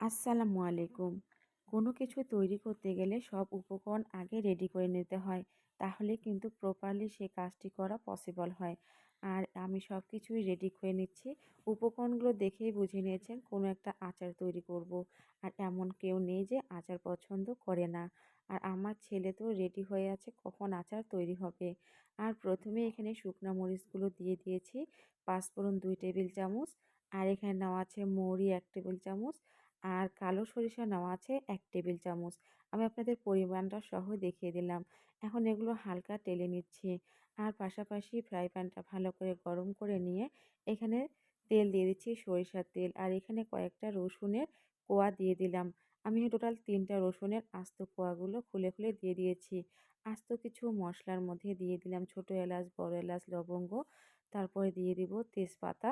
আসসালামু আলাইকুম। কোনো কিছু তৈরি করতে গেলে সব উপকরণ আগে রেডি করে নিতে হয়, তাহলে কিন্তু প্রপারলি সে কাজটি করা পসিবল হয়। আর আমি সব কিছুই রেডি করে নিচ্ছি। উপকরণগুলো দেখেই বুঝে নিয়েছেন কোনো একটা আচার তৈরি করব। আর এমন কেউ নেই যে আচার পছন্দ করে না। আর আমার ছেলে তো রেডি হয়ে আছে কখন আচার তৈরি হবে। আর প্রথমে এখানে শুকনো মরিচগুলো দিয়ে দিয়েছি, পাঁচফোড়ন দুই টেবিল চামচ। আর এখানে নেওয়া আছে মৌরি এক টেবিল চামচ। আর কালো সরিষা নেওয়া আছে এক টেবিল চামচ। আমি আপনাদের পরিমাণটা সহ দেখিয়ে দিলাম। এখন এগুলো হালকা টেলে নিচ্ছি। আর পাশাপাশি ফ্রাই প্যানটা ভালো করে গরম করে নিয়ে এখানে তেল দিয়ে দিচ্ছি সরিষার তেল। আর এখানে কয়েকটা রসুনের কোয়া দিয়ে দিলাম। আমি টোটাল তিনটা রসুনের আস্ত কোয়াগুলো খুলে খুলে দিয়ে দিয়েছি। আস্ত কিছু মশলার মধ্যে দিয়ে দিলাম ছোটো এলাচ, বড় এলাচ, লবঙ্গ। তারপরে দিয়ে দিব তেজপাতা।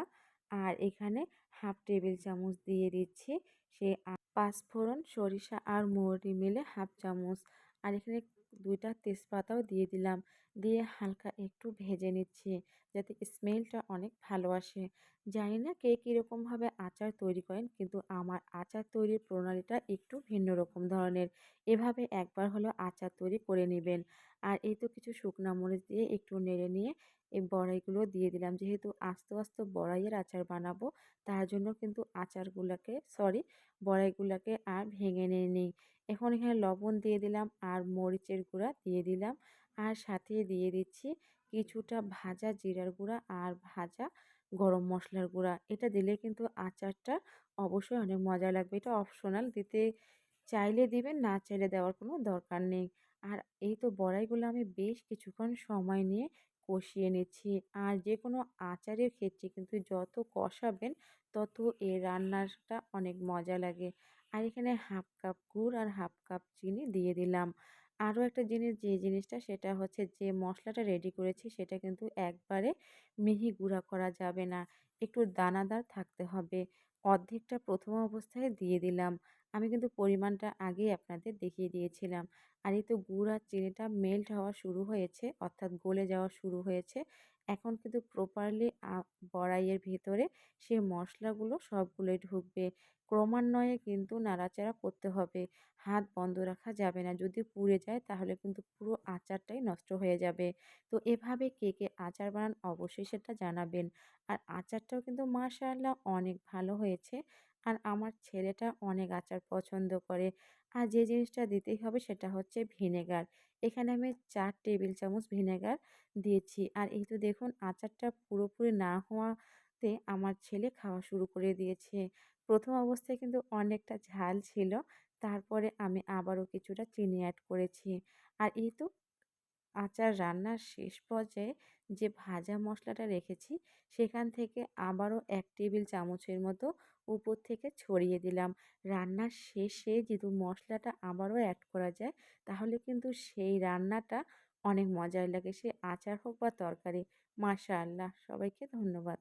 আর এখানে হাফ টেবিল চামচ দিয়ে দিচ্ছি সে পাঁচফোড়ন সরিষা আর মৌরি মিলে হাফ চামচ। আর এখানে দুইটা তেজপাতাও দিয়ে দিলাম। দিয়ে হালকা একটু ভেজে নিচ্ছি যাতে স্মেলটা অনেক ভালো আসে। জানি না কে কীরকমভাবে আচার তৈরি করেন, কিন্তু আমার আচার তৈরির প্রণালীটা একটু ভিন্ন রকম ধরনের। এভাবে একবার হলো আচার তৈরি করে নেবেন। আর এই তো কিছু শুকনা মরিচ দিয়ে একটু নেড়ে নিয়ে এই বড়াইগুলো দিয়ে দিলাম। যেহেতু আস্তে আস্তে বড়াইয়ের আচার বানাবো, তার জন্য কিন্তু আচারগুলোকে, সরি, বড়াইগুলোকে আর ভেঙে নিয়ে নিই এখন এখানে লবণ দিয়ে দিলাম আর মরিচের গুঁড়া দিয়ে দিলাম। আর সাথে দিয়ে দিচ্ছি কিছুটা ভাজা জিরার গুঁড়া আর ভাজা গরম মশলার গুঁড়া। এটা দিলে কিন্তু আচারটা অবশ্যই অনেক মজা লাগবে। এটা অপশনাল দিতে চাইলে দিবেন, না চাইলে দেওয়ার কোনো দরকার নেই। আর এই তো বড়াইগুলো আমি বেশ কিছুক্ষণ সময় নিয়ে কষিয়ে নিচ্ছি। আর যে কোনো আচারের ক্ষেত্রে কিন্তু যত কষাবেন, তত এই রান্নাটা অনেক মজা লাগে। আর এখানে হাফ কাপ গুড় আর হাফ কাপ চিনি দিয়ে দিলাম। আরও একটা জিনিস, যে জিনিসটা সেটা হচ্ছে যে মশলাটা রেডি করেছি সেটা কিন্তু একবারে মিহি গুঁড়া করা যাবে না। একটু দানাদার থাকতে হবে। অর্ধেকটা প্রথম অবস্থায় দিয়ে দিলাম। আমি কিন্তু পরিমাণটা আগেই আপনাদের দেখিয়ে দিয়েছিলাম। আর এই তো গুড় আর চিনিটা মেল্ট হওয়া শুরু হয়েছে, অর্থাৎ গলে যাওয়া শুরু হয়েছে। এখন কিন্তু প্রপারলি বড়াইয়ের ভেতরে সে মশলাগুলো সবগুলোই ঢুকবে। ক্রমান্বয়ে কিন্তু নাড়াচাড়া করতে হবে। হাত বন্ধ রাখা যাবে না। যদি পুড়ে যায় তাহলে কিন্তু পুরো আচারটাই নষ্ট হয়ে যাবে। তো এভাবে কে কে আচার বানান অবশ্যই সেটা জানাবেন। আর আচারটাও কিন্তু মাশাআল্লাহ অনেক ভালো হয়েছে। আর আমার ছেলেটা অনেক আচার পছন্দ করে। আর যে জিনিসটা দিতেই হবে সেটা হচ্ছে ভিনেগার। এখানে আমি চার টেবিল চামচ ভিনেগার দিয়েছি। আর এই তো দেখুন, আচারটা পুরোপুরি না হওয়াতে আমার ছেলে খাওয়া শুরু করে দিয়েছে। প্রথম অবস্থায় কিন্তু অনেকটা ঝাল ছিল। তারপরে আমি আবারও কিছুটা চিনি অ্যাড করেছি। আর এই তো আচার রান্নার শেষ পর্যায়ে যে ভাজা মশলাটা রেখেছি, সেখান থেকে আবারও এক টেবিল চামচের মতো উপর থেকে ছড়িয়ে দিলাম। রান্নার শেষে যেহেতু মশলাটা আবারও অ্যাড করা যায়, তাহলে কিন্তু সেই রান্নাটা অনেক মজার লাগে। সে আচার হোক বা তরকারি, মাশাআল্লাহ। সবাইকে ধন্যবাদ।